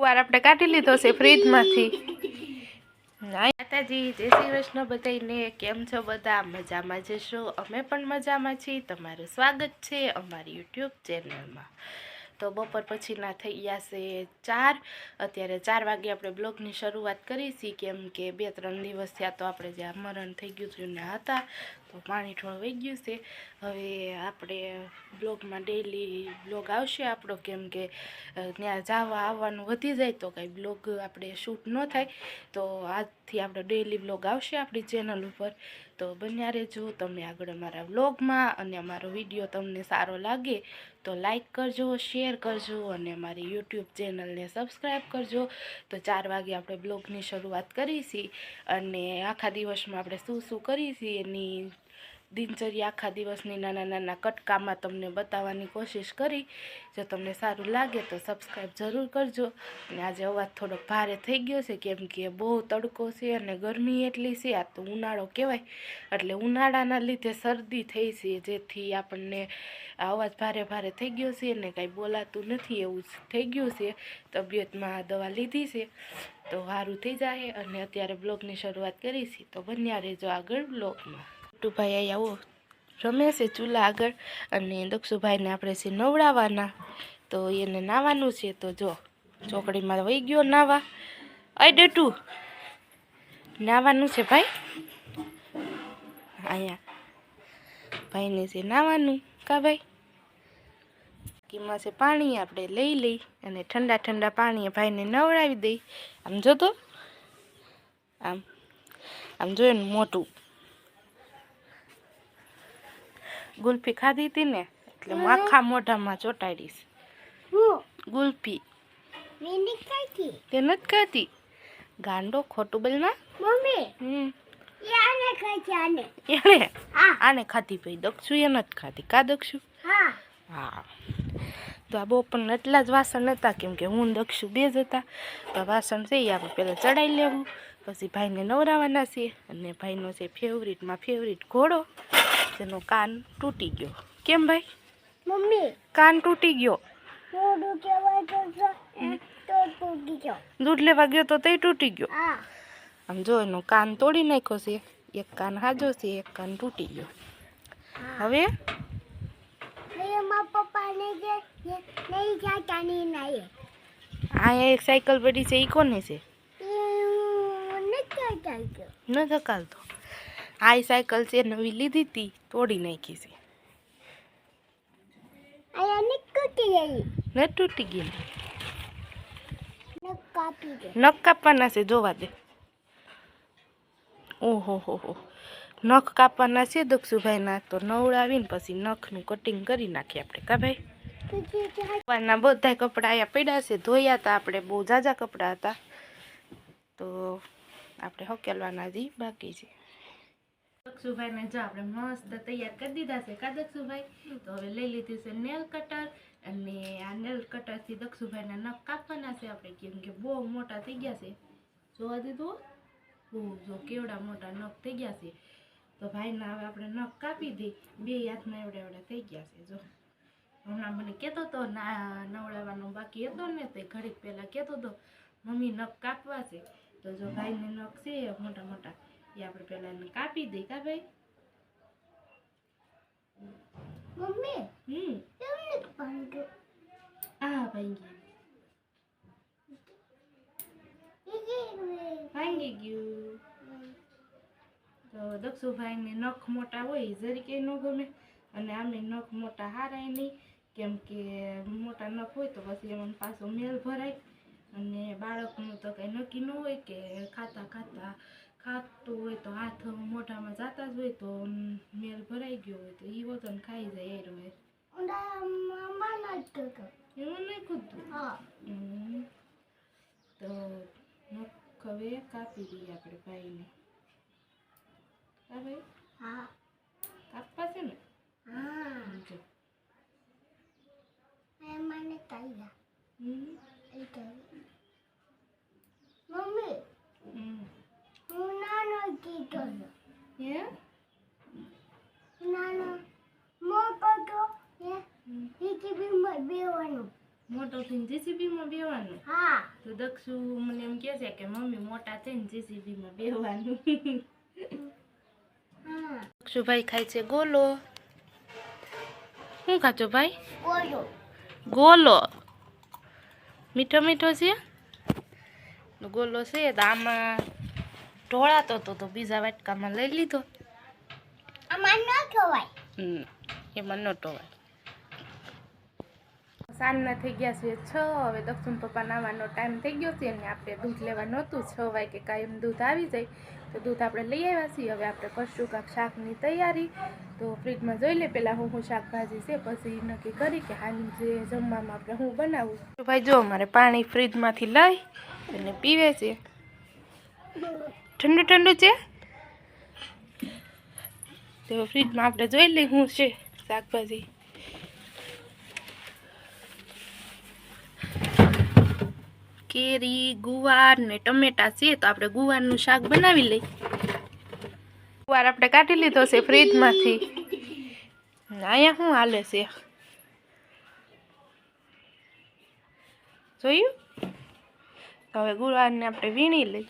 વાર આપણે કાઢી લીધો છે ફ્રીજમાંથી. માતાજી જય શ્રી કૃષ્ણ બધાને કેમ છો બધા? મજામાં જશો અમે પણ મજામાં છીએ. તમારું સ્વાગત છે અમારી યુટ્યુબ ચેનલમાં. તો બપોર પછીના થઈ ગયા છે ચાર. અત્યારે ચાર વાગે આપણે બ્લોગની શરૂઆત કરી છીએ કેમ કે બે ત્રણ દિવસ થયા તો આપણે જ્યાં મરણ થઈ ગયું હતું ને હતા, તો પાણી થોડું વહી ગયું છે. હવે આપણે બ્લોગમાં ડેઈલી બ્લોગ આવશે આપણો કેમ કે ત્યાં જવા આવવાનું વધી જાય તો કાંઈ બ્લોગ આપણે શૂટ ન થાય. તો આજથી આપણો ડેઈલી બ્લોગ આવશે આપણી ચેનલ ઉપર. તો બન્યા રહેજો. તમે આગળ અમારા વ્લોગમાં અને અમારો વીડિયો તમને સારો લાગે તો લાઈક કરજો, શેર કરજો અને અમારી યુટ્યુબ ચેનલને સબસ્ક્રાઈબ કરજો. તો ચાર વાગે આપણે બ્લોગની શરૂઆત કરીશી અને આખા દિવસમાં આપણે શું શું કરીશી એની દિનચર્યા આખા દિવસની નાના નાના કટકામાં તમને બતાવવાની કોશિશ કરી. જો તમને સારું લાગે તો સબસ્ક્રાઈબ જરૂર કરજો. અને આજે અવાજ થોડોક ભારે થઈ ગયો છે, કેમ કે બહુ તડકો છે અને ગરમી એટલી છે, આ તો ઉનાળો કહેવાય. એટલે ઉનાળાના લીધે શરદી થઈ છે, જેથી આપણને અવાજ ભારે ભારે થઈ ગયો છે અને કાંઈ બોલાતું નથી એવું થઈ ગયું છે. તબિયતમાં દવા લીધી છે, તો સારું થઈ જાય. અને અત્યારે બ્લોગની શરૂઆત કરીશી, તો બન્યા રહેજો આગળ બ્લોગમાં ટુભાઈ અહીં આવો. રમે છે ચૂલા આગળ અને દક્ષુભાઈને આપણે છે નવડાવવાના. તો એને નાવાનું છે તો જો, ચોકડીમાં વહી ગયો નાવા. અય ડેટુ, નાવાનું છે ભાઈ? અહીંયા ભાઈને છે નાવાનું, કા ભાઈ? કીમાં છે પાણી આપણે લઈ લઈ અને ઠંડા ઠંડા પાણીએ ભાઈને નવડાવી દઈ. આમ જો તો, આમ આમ જોયું મોટું. ગુલ્ફી ખાધી હતી ને એટલે હું આખા મોઢામાં ચોંટાડીશ હું. ગુલ્ફી. તે નથી ખાતી ગાંડો ખોટું બોલમાં મમ્મી હમ. એ આને ખાતી આને. હા. આને ખાધી ભાઈ દક્ષુ એ નથી ખાધી. કા દક્ષુ? હા. તો આ પણ એટલા જ વાસણ હતા કેમ કે હું દક્ષું બે જ હતા. તો વાસણ છે એ આપણે પહેલાં ચડાવી લેવું. પછી ભાઈને નવરાવાના છે અને ભાઈનો છે ફેવરિટમાં ફેવરિટ ઘોડો. જેનો કાન તૂટી ગયો. કેમ ભાઈ? મમ્મી. કાન તૂટી ગયો. દૂધ લેવા ગયો તો તે તૂટી ગયો. હા. આમ જો એનો કાન તોડી નાખ્યો છે. એક કાન હાજો છે એક કાન તૂટી ગયો. હવે? અહીંયા એક સાયકલ પડી છે એ કોને છે? ન ધકાલતો. આ સાયકલ છે નવી લીધી હતી તોડી નાખી છે. ન તૂટી ને કાપી નખ કાપવાના છે જોવા દે. ઓહો હો હો. નખ કાપવાના છે દક્ષુભાઈના તો નવડાવીને પછી નખનું કટિંગ કરી નાખીએ આપણે કા ભાઈ? જાય બધા કપડાં અહીંયા પડ્યા છે ધોયા હતા આપણે બહુ ઝાઝા કપડાં હતા. તો આપણે હકેલવાના હજી બાકી છે. દક્ષુભાઈને જો આપણે મસ્ત તૈયાર કરી દીધા છે કા દક્ષુભાઈ? તો હવે લઈ લીધી છે નેલ કટર અને આ નેલ કટરથી દક્ષુભાઈના નખ કાપવાના છે આપણે કેમ કે બહુ મોટા થઈ ગયા છે. જોવા દીધું? બહુ જો કેવડા મોટા નખ થઈ ગયા છે. તો ભાઈના હવે આપણે નખ કાપી દઈ. બે હાથના એવડા એવડા થઈ ગયા છે, જો. હમણાં મને કહેતો હતો ના, નવડાવવાનો બાકી હતો ને તે ઘડીક પહેલાં કહેતો હતો મમ્મી, નખ કાપવા છે. તો જો ભાઈને નખ છે, મોટા મોટા. એ આપણે પહેલાં કાપી દઈ કા ભાઈ? Mummy hmm. તમને પાંડુ આ ભાઈ ભાંગી ગયું. તો દક્ષુભાઈને નખ મોટા હોય જરી કે ન ગમે. અને આમને નખ મોટા હારાય નહીં. કેમ કે મોટા નખ હોય તો પછી એમાં પાછો મેલ ભરાય. અને બાળકનું તો કંઈ નક્કી ન હોય કે ખાતા ખાતા ખાતું હોય તો હાથ મોઢામાં જાતા જ હોય તો મેલ ભરાઈ ગયો હોય તો એ વજન ખાઈ જાય એ રહે ઉડા મામા નથી કરતો. એવું નહીં હમ. તો નખ હવે કાપી દઈએ આપણે ભાઈને. કા હા. કાપવા છે ને? હા. મને તૈયાર હમ. એ તૈયાર મમ્મી હમ. હું નાનો કીધો હે નાનો મોટો તો એ હમ. બીજી બીમાર બેવાનું મોટો થઈને જેસીબીમાં બેવાનું. હા. તો દક્ષુ મને એમ કહે છે કે મમ્મી મોટા થઈને જેસીબીમાં બેવાનું. હા. દક્ષુભાઈ ખાય છે ગોલો. શું ખાચો ભાઈ? ગોલો. ગોલો. મીઠો મીઠો છે? તો ગોલો છે તો આમાં ઢોળાતો હતો તો બીજા વાટકામાં લઈ લીધો. આમાં ન ખવાય હમ, એમાં ન ટોવાય સાંજના થઈ ગયા છે છ, હવે દક્ષિણ પપ્પા નાવાનો ટાઈમ થઈ ગયો છે અને આપણે દૂધ લેવા નહોતું છ વાગે કાયમ દૂધ આવી જાય, તો દૂધ આપણે લઈ આવ્યા છીએ. હવે આપણે કરશું કાંક શાકની તૈયારી. તો ફ્રીજમાં જોઈ લે પહેલાં હું હું શાકભાજી છે, પછી નક્કી કરી કે હાલ જે જમવામાં આપણે હું બનાવું. તો ભાઈ જો, મારે પાણી ફ્રીજમાંથી લઈ અને પીવે છે. ઠંડુ ઠંડુ છે? તો ફ્રીજમાં આપણે જોઈ લઈ શું છે શાકભાજી. કેરી, ગુવાર ને ટમેટા છે, તો આપણે ગુવારનું શાક બનાવી લઈ ગુવાર આપણે કાઢી લીધો છે ફ્રીજમાંથી. અહીંયા શું હાલે છે? જોયું? હવે ગુવારને આપણે વીણી લઈ